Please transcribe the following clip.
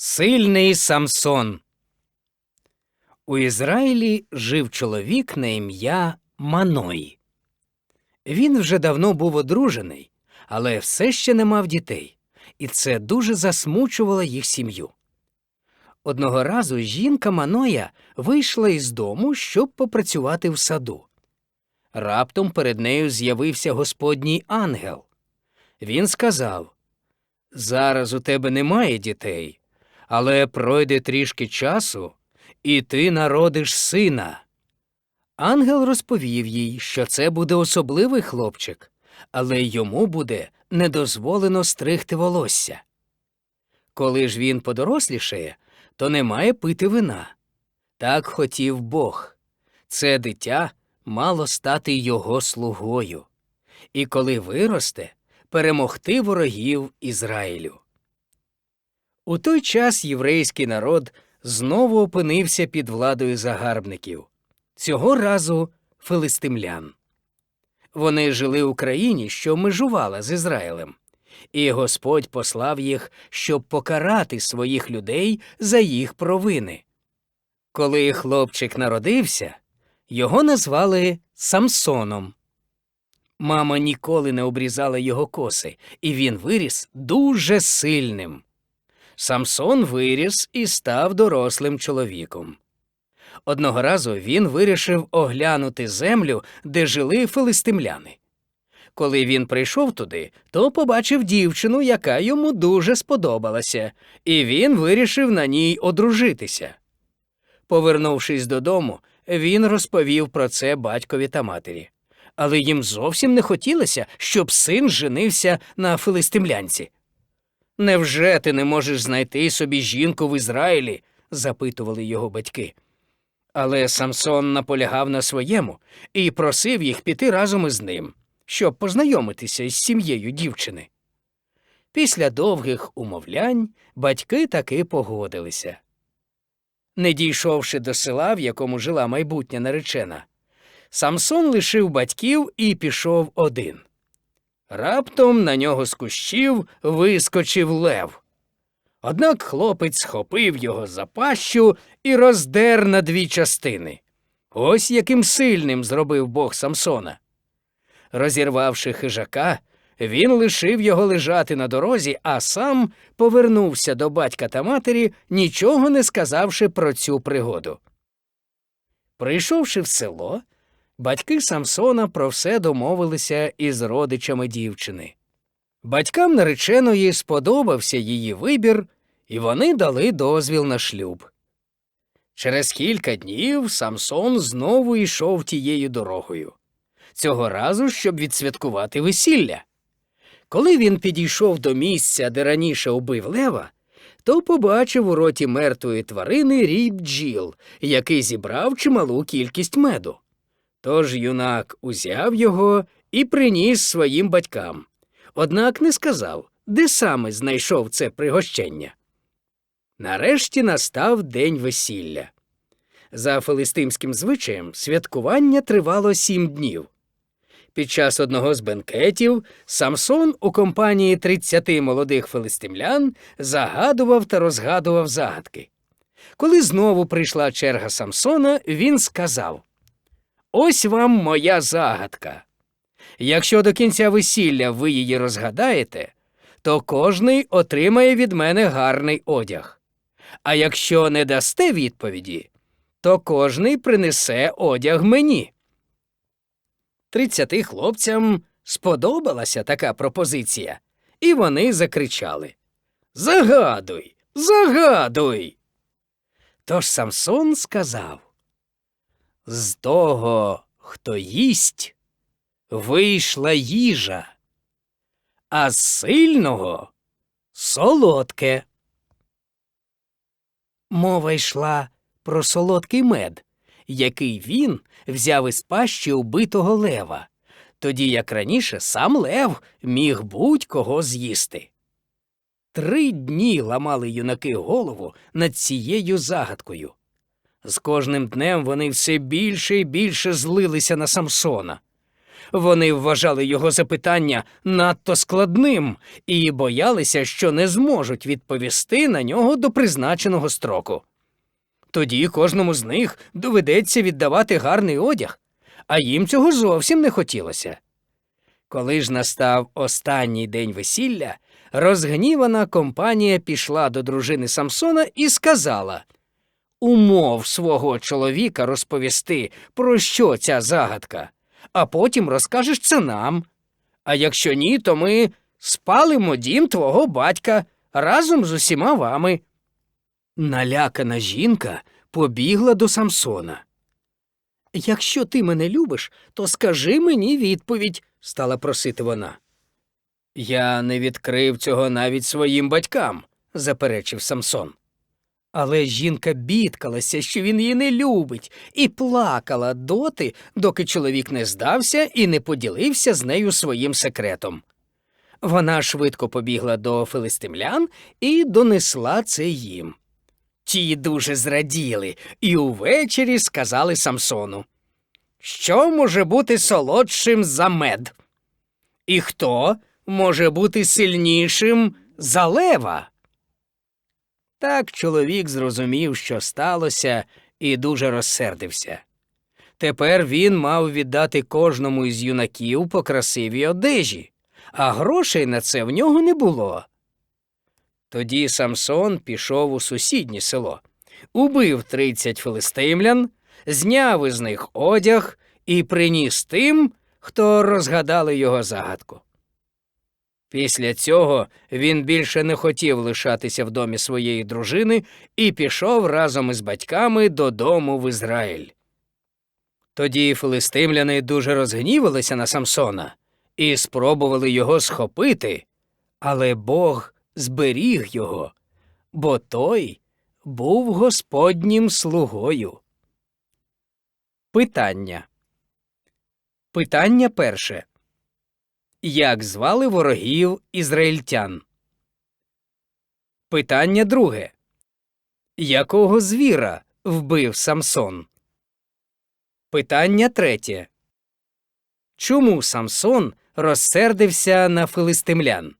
Сильний Самсон. У Ізраїлі жив чоловік на ім'я Маной. Він вже давно був одружений, але все ще не мав дітей, і це дуже засмучувало їх сім'ю. Одного разу жінка Маноя вийшла із дому, щоб попрацювати в саду. Раптом перед нею з'явився господній ангел. Він сказав Зараз у тебе немає дітей, але пройде трішки часу, і ти народиш сина. Ангел розповів їй, що це буде особливий хлопчик, але йому буде не дозволено стригти волосся. Коли ж він подорослішає, то не має пити вина. Так хотів Бог. Це дитя мало стати його слугою, і коли виросте, перемогти ворогів Ізраїлю. У той час єврейський народ знову опинився під владою загарбників, цього разу филистимлян. Вони жили у країні, що межувала з Ізраїлем, і Господь послав їх, щоб покарати своїх людей за їх провини. Коли хлопчик народився, його назвали Самсоном. Мама ніколи не обрізала його коси, і він виріс дуже сильним. Самсон виріс і став дорослим чоловіком. Одного разу він вирішив оглянути землю, де жили филистимляни. Коли він прийшов туди, то побачив дівчину, яка йому дуже сподобалася, і він вирішив на ній одружитися. Повернувшись додому, він розповів про це батькові та матері. Але їм зовсім не хотілося, щоб син женився на филистимлянці. Невже ти не можеш знайти собі жінку в Ізраїлі? запитували його батьки. Але Самсон наполягав на своєму і просив їх піти разом із ним, щоб познайомитися із сім'єю дівчини. Після довгих умовлянь батьки таки погодилися. Не дійшовши до села, в якому жила майбутня наречена, Самсон лишив батьків і пішов один. Раптом на нього з кущів вискочив лев. Однак хлопець схопив його за пащу і роздер на дві частини. Ось яким сильним зробив бог Самсона. Розірвавши хижака, він лишив його лежати на дорозі, а сам повернувся до батька та матері, нічого не сказавши про цю пригоду. Прийшовши в село, батьки Самсона про все домовилися із родичами дівчини. Батькам нареченої сподобався її вибір, і вони дали дозвіл на шлюб. Через кілька днів Самсон знову йшов тією дорогою, цього разу, щоб відсвяткувати весілля. Коли він підійшов до місця, де раніше убив лева, то побачив у роті мертвої тварини рій бджіл, який зібрав чималу кількість меду. Тож юнак узяв його і приніс своїм батькам, однак не сказав, де саме знайшов це пригощення. Нарешті настав день весілля. За филистимським звичаєм святкування тривало сім днів. Під час одного з бенкетів Самсон у компанії 30 молодих филистимлян загадував та розгадував загадки. Коли знову прийшла черга Самсона, він сказав Ось вам моя загадка. Якщо до кінця весілля ви її розгадаєте, то кожний отримає від мене гарний одяг. А якщо не дасте відповіді, то кожний принесе одяг мені. Тридцяти хлопцям сподобалася така пропозиція, і вони закричали Загадуй, загадуй. Тож Самсон сказав З того, хто їсть, вийшла їжа, а з сильного солодке. Мова йшла про солодкий мед, який він взяв із пащі убитого лева, тоді як раніше сам лев міг будь-кого з'їсти. Три дні ламали юнаки голову над цією загадкою. З кожним днем вони все більше і більше злилися на Самсона. Вони вважали його запитання надто складним і боялися, що не зможуть відповісти на нього до призначеного строку. Тоді кожному з них доведеться віддавати гарний одяг, а їм цього зовсім не хотілося. Коли ж настав останній день весілля, розгнівана компанія пішла до дружини Самсона і сказала Умов свого чоловіка розповісти, про що ця загадка, а потім розкажеш це нам. А якщо ні, то ми спалимо дім твого батька разом з усіма вами. Налякана жінка побігла до Самсона. Якщо ти мене любиш, то скажи мені відповідь, стала просити вона. Я не відкрив цього навіть своїм батькам, заперечив Самсон. Але жінка бідкалася, що він її не любить, і плакала доти, доки чоловік не здався і не поділився з нею своїм секретом. Вона швидко побігла до филистимлян і донесла це їм. Ті дуже зраділи і увечері сказали Самсону, що може бути солодшим за мед? І хто може бути сильнішим за лева? Так чоловік зрозумів, що сталося, і дуже розсердився. Тепер він мав віддати кожному із юнаків по красивій одежі, а грошей на це в нього не було. Тоді Самсон пішов у сусіднє село, убив тридцять филистимлян, зняв із них одяг і приніс тим, хто розгадали його загадку. Після цього він більше не хотів лишатися в домі своєї дружини і пішов разом із батьками додому в Ізраїль. Тоді филистимляни дуже розгнівалися на Самсона і спробували його схопити, але Бог зберіг його, бо той був господнім слугою. Питання. Питання перше. Як звали ворогів ізраїльтян? Питання друге. Якого звіра вбив Самсон? Питання третє. Чому Самсон розсердився на филистимлян?